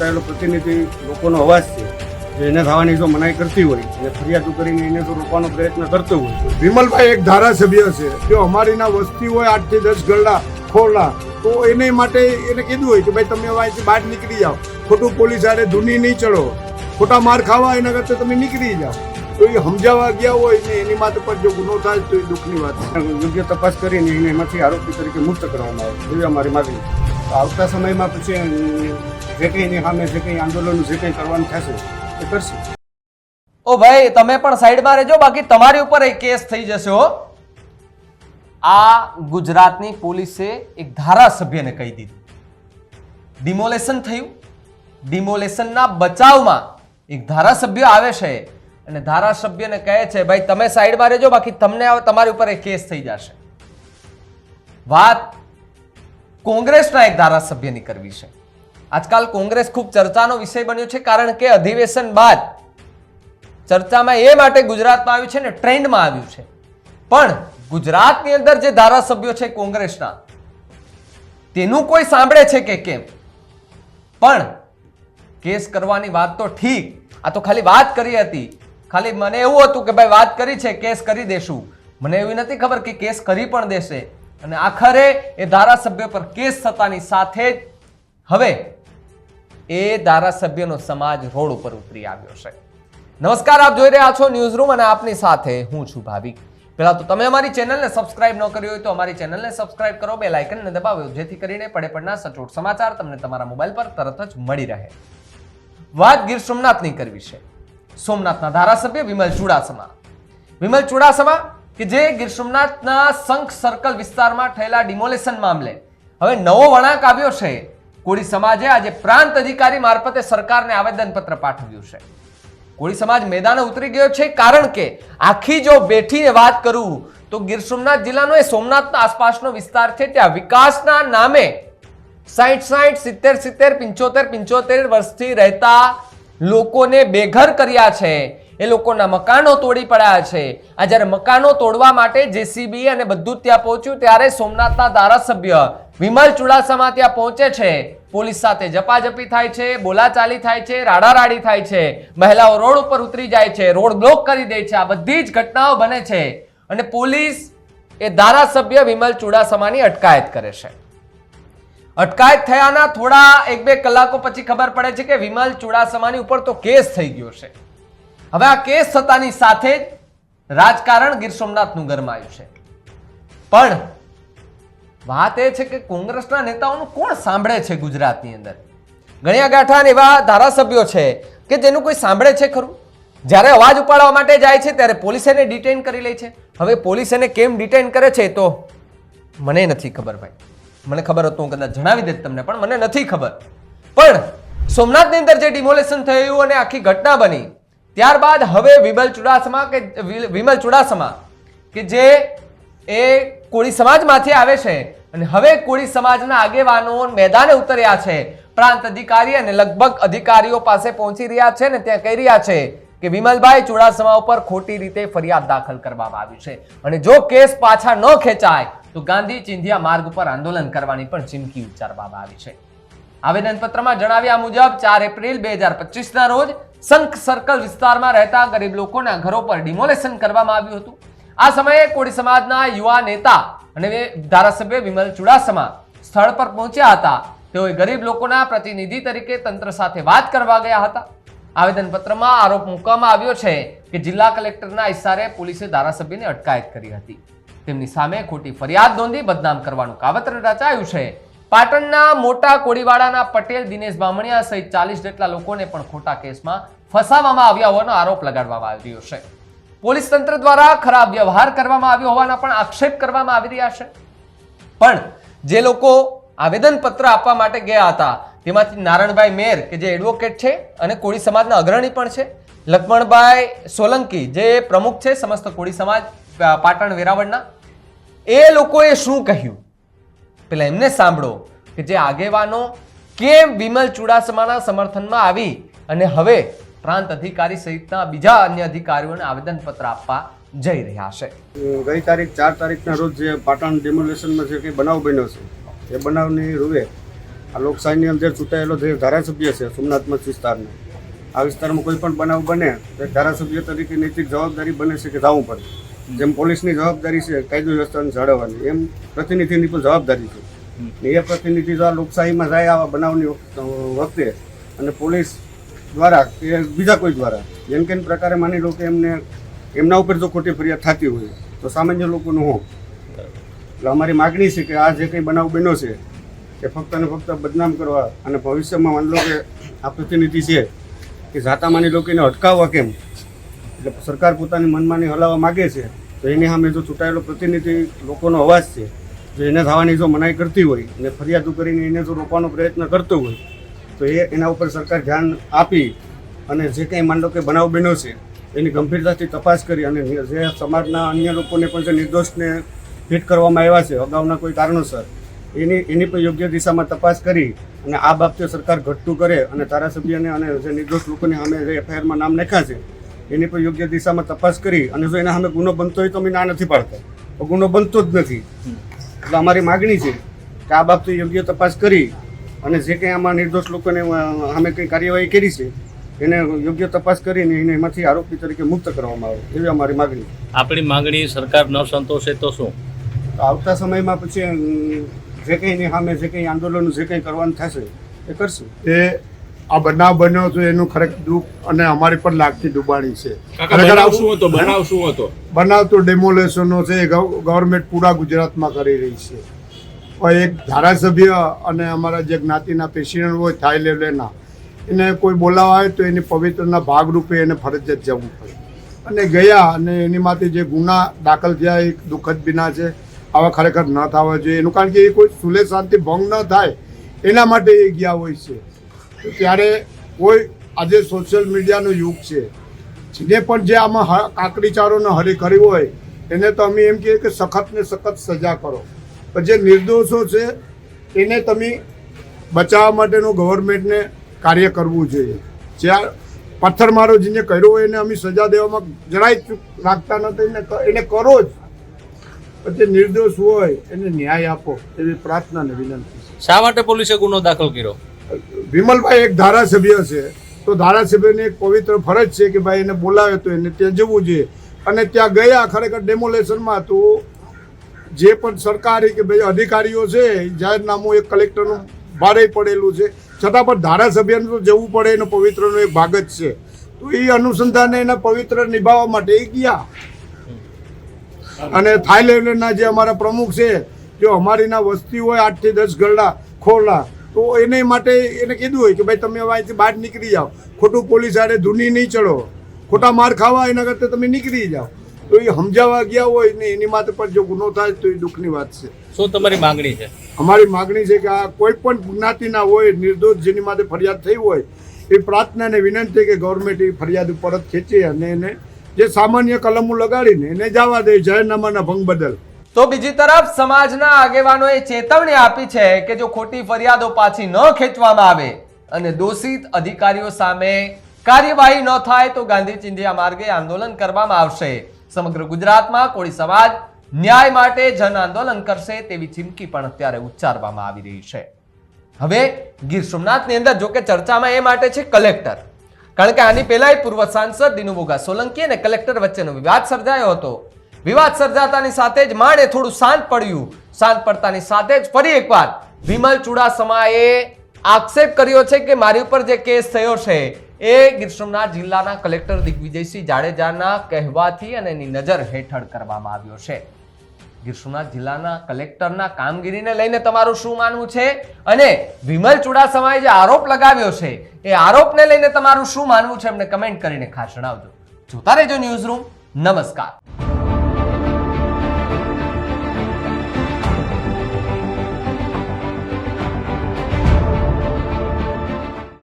ચૂંટાયેલો પ્રતિનિધિ લોકોનો અવાજ છે. જે એને થવાની જો મનાઈ કરતી હોય અને ફરિયાદો કરીને એને જો રોકવાનો પ્રયત્ન કરતો હોય. વિમલભાઈ એક ધારાસભ્ય છે. જો અમારીના વસ્તી હોય આઠથી દસ ગરડા ખોરડા તો એને માટે એને કીધું હોય કે ભાઈ તમે અહીંથી બહાર નીકળી જાઓ. ખોટું પોલીસ આરે ધૂની નહીં ચડો. ખોટા માર ખાવા એના કરતા તમે નીકળી જાઓ. તો એ સમજાવવા ગયા હોય ને એની માથે પર જો ગુનો થાય તો એ દુઃખની વાત યોગ્ય તપાસ કરીને એને એમાંથી આરોપી તરીકે મુક્ત કરવામાં આવે એવી અમારી માગણી તો આવતા સમયમાં પછી જે કંઈ એની સામે જે કંઈ આંદોલન જે કંઈ કરવાનું થશે, એ કરશે. ઓ ભાઈ, તમે પણ સાઈડમાં રહેજો, બાકી તમારી ઉપર એ કેસ થઈ જશે, હો. આ ગુજરાતની પોલીસે એક ધારાસભ્યને કહી દીધું. ડિમોલેશન થયું. ડિમોલેશનના બચાવમાં એક ધારાસભ્ય આવે છે અને ધારાસભ્યને કહે છે, ભાઈ, તમે સાઈડમાં રહેજો, બાકી તમને તમારી ઉપર એક કેસ થઈ જશે. વાત કોંગ્રેસના એક ધારાસભ્યની કરવી છે. આજકાલ કોંગ્રેસ ખૂબ ચર્ચાનો વિષય બન્યો છે કારણ કે અધિવેશન બાદ ચર્ચામાં એ માટે ગુજરાતમાં આવ્યું છે ને ટ્રેન્ડમાં આવ્યું છે. પણ ગુજરાતની અંદર જે ધારાસભ્યો છે કોંગ્રેસના, તેનું કોઈ સાંભળે છે કે કેમ? પણ કેસ કરવાની વાત તો ઠીક. આ તો ખાલી વાત કરી હતી. ખાલી મને એવું હતું કે ભાઈ વાત કરી છે, કેસ કરી દેશું. મને એવી નથી ખબર કે કેસ કરી પણ દેશે. અને આખરે એ ધારાસભ્ય પર કેસ થતાની સાથે જ હવે એ ધારાસભ્યનો સમાજ રોડ ઉપર ઉતરી આવ્યો છે. નમસ્કાર, આપ જોઈ રહ્યા છો ન્યૂઝ રૂમ અને આપની સાથે હું છું ભાવિક. પહેલા તો તમે અમારી ચેનલને સબસ્ક્રાઇબ ન કરી હોય તો અમારી ચેનલને સબસ્ક્રાઇબ કરો, બે લાઇકનને દબાવો, જેથી કરીને પડે પડના સચોટ સમાચાર તમને તમારા મોબાઈલ પર તરત જ મળી રહે. વાત ગીર સોમનાથની કરવી છે. સોમનાથના ધારાસભ્ય વિમલ ચુડાસમા. વિમલ ચુડાસમા કે જે ગીર સોમનાથના શંખ સર્કલ વિસ્તારમાં થયેલા ડિમોલેશન મામલે હવે નવો વળાંક આવ્યો છે. કોળી સમાજે આજે પ્રાંત અધિકારી મારફતે સરકારને આવેદનપત્ર પાઠવ્યું છે. કોળી સમાજ મેદાને ઉતરી ગયો છે કારણ કે આખી જો બેઠીને વાત કરું તો ગીર સોમનાથ જિલ્લાનો એ સોમનાથના આસપાસનો વિસ્તાર છે ત્યાં વિકાસના નામે સાઠ સાઠ સિત્તેર સિત્તેર, પંચોતેર પંચોતેર વર્ષથી રહેતા લોકોને બેઘર કર્યા છે. એ લોકોના મકાનો તોડી પડ્યા છે. આ જ્યારે મકાનો તોડવા માટે જેસીબી અને બધું ત્યાં પહોંચ્યું, ત્યારે સોમનાથના ધારાસભ્ય વિમલ ચુડાસમા ત્યાં પહોંચે છે. પોલીસ સાથે જપાજપી થાય છે, બોલાચાલી થાય છે, રાડારાડી થાય છે. મહિલાઓ રોડ ઉપર ઉતરી જાય છે, રોડ બ્લોક કરી દે છે. આ બધી જ ઘટનાઓ બને છે. અને પોલીસ એ ધારાસભ્ય વિમલ ચુડાસમાની અટકાયત કરે છે. અટકાયત થયાના થોડા એક બે કલાકો પછી ખબર પડે છે કે વિમલ ચુડાસમાની ઉપર તો કેસ થઈ ગયો છે. હવે આ કેસ થતાની સાથે જ રાજકારણ ગીર સોમનાથનું ગરમાયું છે. પણ વાત એ છે કે કોંગ્રેસના નેતાઓનું કોણ સાંભળે છે ગુજરાતની અંદર? ગણ્યા ગાંઠાન એવા ધારાસભ્યો છે કે જેનું કોઈ સાંભળે છે ખરું? જ્યારે અવાજ ઉપાડવા માટે જાય છે ત્યારે પોલીસ એને ડિટેન કરી લે છે. હવે પોલીસ એને કેમ ડિટેન કરે છે તો મને નથી ખબર ભાઈ. મને ખબર હતું હું કદાચ જણાવી દેત તમને, પણ મને નથી ખબર. પણ સોમનાથની અંદર જે ડિમોલેશન થયું અને આખી ઘટના બની ત્યારબાદ હવે વિમલ ચુડાસમા કે વિમલ ચુડાસમા, કે જે એ કોળી સમાજમાંથી આવે છે અને હવે કોળી સમાજના આગેવાનો મેદાને ઉતર્યા છે. પ્રાંત અધિકારી અને લગભગ અધિકારીઓ પાસે પહોંચી રહ્યા છે ને ત્યાં કહી રહ્યા છે કે વિમલભાઈ ચુડાસમા ઉપર ખોટી રીતે ફરિયાદ દાખલ કરવામાં આવી છે. અને જો કેસ પાછા ન ખેંચાય, તો ગાંધી ચિંધિયા માર્ગ ઉપર આંદોલન કરવાની પણ ચીમકી ઉચ્ચારવામાં આવી છે. આવેદનપત્રમાં જણાવ્યા મુજબ ચાર એપ્રિલ બે હજાર પચીસના રોજ શંખ સર્કલ વિસ્તારમાં રહેતા ગરીબ લોકોના ઘરો પર ડિમોલેશન કરવામાં આવ્યું હતું. આ સમયે કોળી સમાજના યુવા નેતા અને ધારાસભ્ય વિમલ ચુડાસમા સ્થળ પર પહોંચ્યા હતા. તેઓએ ગરીબ લોકોના પ્રતિનિધિ તરીકે તંત્ર સાથે વાત કરવા ગયા હતા. આવેદનપત્રમાં આરોપ મૂકવામાં આવ્યો છે કે જિલ્લા કલેક્ટરના ઇશારે પોલીસે ધારાસભ્યને અટકાયત કરી હતી. તેમની સામે ખોટી ફરિયાદ નોંધી બદનામ કરવાનું કાવતર રચાયું છે. પાટણના મોટા કોડીવાડાના પટેલ દિનેશ બામણિયા સહિત ચાલીસ જેટલા લોકોને પણ ખોટા કેસમાં ફસાવવામાં આવ્યા હોવાનો આરોપ લગાડવામાં આવી રહ્યો છે. પોલીસ તંત્ર દ્વારા ખરાબ વ્યવહાર કરવામાં આવ્યો હોવાના પણ આક્ષેપ કરવામાં આવી રહ્યા છે. પણ જે લોકો આવેદનપત્ર આપવા માટે ગયા હતા, તેમાંથી નારણભાઈ મેર, કે જે એડવોકેટ છે, અને કોળી સમાજના અગ્રણી પણ છે, લક્ષ્મણભાઈ સોલંકી, જે પ્રમુખ છે, સમસ્ત કોળી સમાજ પાટણ વેરાવળના, એ લોકોએ શું કહ્યું? પેલા એમને સાંભળો કે જે આગેવાનો કેમ વિમલ ચુડાસમાના સમર્થનમાં આવી અને હવે પ્રાંત અધિકારી સહિતના બીજા અન્ય અધિકારીઓને આવેદનપત્ર આપવા જઈ રહ્યા છે. ગઈ તારીખ ચાર તારીખના રોજ જે પાટણ ડેમોલેશનમાં જે કંઈ બનાવ બન્યો છે, એ બનાવની રૂએ આ લોકશાહીની અંદર ચૂંટાયેલો જે ધારાસભ્ય છે, સોમનાથ મઠ વિસ્તારનો આ વિસ્તારમાં કોઈ પણ બનાવ બને તો ધારાસભ્ય તરીકે નૈતિક જવાબદારી બને છે કે જવું પડે. જેમ પોલીસની જવાબદારી છે કાયદો વ્યવસ્થાને જાળવવાની. એમ પ્રતિનિધિની પણ જવાબદારી છે. એ પ્રતિનિધિ જો આ લોકશાહીમાં જાય આવા બનાવની વખતે અને પોલીસ દ્વારા કે બીજા કોઈ દ્વારા જેમ કે પ્રકારે માની લો કે એમને એમના ઉપર જો ખોટી ફરિયાદ થતી હોય તો સામાન્ય લોકોનું હો એટલે અમારી માગણી છે કે આ જે કંઈ બનાવ બન્યો છે એ ફક્ત અને ફક્ત બદનામ કરવા અને ભવિષ્યમાં માની લો કે આ પ્રતિનિધિ છે કે જાતા માની લો કે એને અટકાવવા કેમ? એટલે સરકાર પોતાની મનમાની હલાવવા માગે છે, તો એની સામે જો ચૂંટાયેલો પ્રતિનિધિ લોકોનો અવાજ છે, જો એને થવાની જો મનાઈ કરતી હોય અને ફરિયાદો કરીને એને જો રોકવાનો પ્રયત્ન કરતો હોય, તો એ એના ઉપર સરકાર ધ્યાન આપી અને જે કંઈ માન કે બનાવ બન્યો છે, એની ગંભીરતાથી તપાસ કરી અને જે સમાજના અન્ય લોકોને પણ જે નિર્દોષને ફિટ કરવામાં આવ્યા છે, અગાઉના કોઈ કારણોસર, એની એની પણ યોગ્ય દિશામાં તપાસ કરી અને આ બાબતે સરકાર ઘટતું કરે અને ધારાસભ્યને અને જે નિર્દોષ લોકોની સામે જે એફઆઈઆરમાં નામ લખ્યા છે એની પર યોગ્ય દિશામાં તપાસ કરી અને જો એના સામે ગુનો બનતો હોય તો અમે ના નથી પાડતા. તો ગુનો બનતો જ નથી. એટલે અમારી માગણી છે કે આ બાબતે યોગ્ય તપાસ કરી અને જે કંઈ આમાં નિર્દોષ લોકોને અમે સામે કંઈ કાર્યવાહી કરી છે એને યોગ્ય તપાસ કરીને એને એમાંથી આરોપી તરીકે મુક્ત કરવામાં આવે એવી અમારી માગણી આપણી માગણી સરકાર ન સંતોષે તો શું? તો આવતા સમયમાં પછી જે કંઈ એની સામે જે કંઈ આંદોલન જે કંઈ કરવાનું થશે એ કરશું. એ આ બનાવ બન્યો છે એનું ખરેખર દુઃખ અને અમારી પર લાગતી ડૂબાણી છે. ખરેખર બનાવ શું હતો? બનાવ શું હતો? બનાવ તો ડેમોલેશનો છે એ ગવર્મેન્ટ પૂરા ગુજરાતમાં કરી રહી છે. એક ધારાસભ્ય અને અમારા જે જ્ઞાતિના પ્રેસિડેન્ટ હોય થાઈ લેવલેના એને કોઈ બોલાવા આવે તો એની પવિત્રના ભાગરૂપે એને ફરજિયાત જવું પડે. અને ગયા અને એની માટે જે ગુના દાખલ થયા એ દુઃખદ બિના છે. આવા ખરેખર ન થવા જોઈએ. એનું કારણ કે એ કોઈ સુલે શાંતિ ભંગ ન થાય એના માટે એ ગયા હોય છે. ત્યારે કોઈ આજે સોશિયલ મીડિયાનો યુગ છે. જેને પણ જે આમાં કાકડીચારોને હરી કરી હોય, એને તો અમે એમ કહીએ કે સખત ને સખત સજા કરો. પણ જે નિર્દોષો છે, એને તમે બચાવવા માટેનું ગવર્મેન્ટને કાર્ય કરવું જોઈએ. જ્યાં પથ્થરમારો જેને કર્યો હોય, એને અમે સજા દેવામાં જરાય ચૂક રાખતા નથી, એને કરો જ. જે નિર્દોષ હોય, એને ન્યાય આપો, એવી પ્રાર્થના ને વિનંતી શા માટે પોલીસે ગુનો દાખલ કર્યો? વિમલભાઈ એક ધારાસભ્ય છે. તો ધારાસભ્યની એક પવિત્ર ફરજ છે કે ભાઈ એને બોલાવે તો એને ત્યાં જવું જોઈએ. અને ત્યાં ગયા ખરેખર ડેમોલેશનમાં તો જે પણ સરકારી કે ભાઈ અધિકારીઓ છે, જાહેરનામું એક કલેક્ટરનું ભારે પડેલું છે. છતાં પણ ધારાસભ્યને તો જવું પડે, એનો પવિત્રનો એક ભાગ જ છે. તો એ અનુસંધાને એના પવિત્ર નિભાવવા માટે એ ગયા. અને થાઈલેન્ડના જે અમારા પ્રમુખ છે જો અમારીના વસ્તી હોય આઠથી દસ ગરડા ખોરડા તો એને માટે એને કીધું હોય કે ભાઈ તમે અહીંથી બહાર નીકળી જાઓ. ખોટું પોલીસ આડે ધૂની નહીં ચડો. ખોટા માર ખાવા એના કરતાં તમે નીકળી જાઓ. તો એ સમજાવવા ગયા હોય ને એની માથે પણ જો ગુનો થાય તો એ દુઃખની વાત છે. શું તમારી માંગણી છે? અમારી માગણી છે કે આ કોઈ પણ જ્ઞાતિના હોય નિર્દોષ જેની માથે ફરિયાદ થઈ હોય એ પ્રાર્થના ને વિનંતી કે ગવર્મેન્ટ એ ફરિયાદ પરત ખેંચે અને એને જે સામાન્ય કલમો લગાડીને એને જવા દે જાહેરનામાના ભંગ બદલ. તો બીજી તરફ સમાજના આગેવાનોએ ચેતવણી આપી છે કે જો ખોટી ફરિયાદો પાછી ન ખેંચવામાં આવે અને દોષિત અધિકારીઓ સામે કાર્યવાહી ન થાય તો ગાંધી ચિંધિયા માર્ગે આંદોલન કરવામાં આવશે. સમગ્ર ગુજરાતમાં કોળી સમાજ ન્યાય માટે જન આંદોલન કરશે તેવી ચીમકી પણ અત્યારે ઉચ્ચારવામાં આવી રહી છે. હવે ગીર સોમનાથની અંદર જોકે ચર્ચામાં એ માટે છે કલેક્ટર. કારણ કે આની પહેલા પૂર્વ સાંસદ દિનુભોગા સોલંકી અને કલેક્ટર વચ્ચેનો વિવાદ સર્જાયો હતો. વિવાદ સર્જાતાની સાથે જ માણે થોડું શાંત પડ્યું. શાંત પડતાની સાથે જ ફરી એકવાર વિમલ ચુડાસમાએ આક્ષેપ કર્યો છે કે મારી ઉપર જે કેસ થયો છે એ ગીર સોમનાથ જિલ્લાના કલેક્ટર દિગ્વિજયસિંહ જાડેજાના કહેવાથી અને એની નજર હેઠળ કરવામાં આવ્યો છે. ગીર સોમનાથ જિલ્લાના કલેક્ટરના કામગીરીને લઈને તમારું શું માનવું છે? અને વિમલ ચુડાસમાએ જે આરોપ લગાવ્યો છે, એ આરોપને લઈને તમારું શું માનવું છે? એમને કમેન્ટ કરીને ખાસ જણાવજો. જોતા રહેજો ન્યૂઝ રૂમ. નમસ્કાર.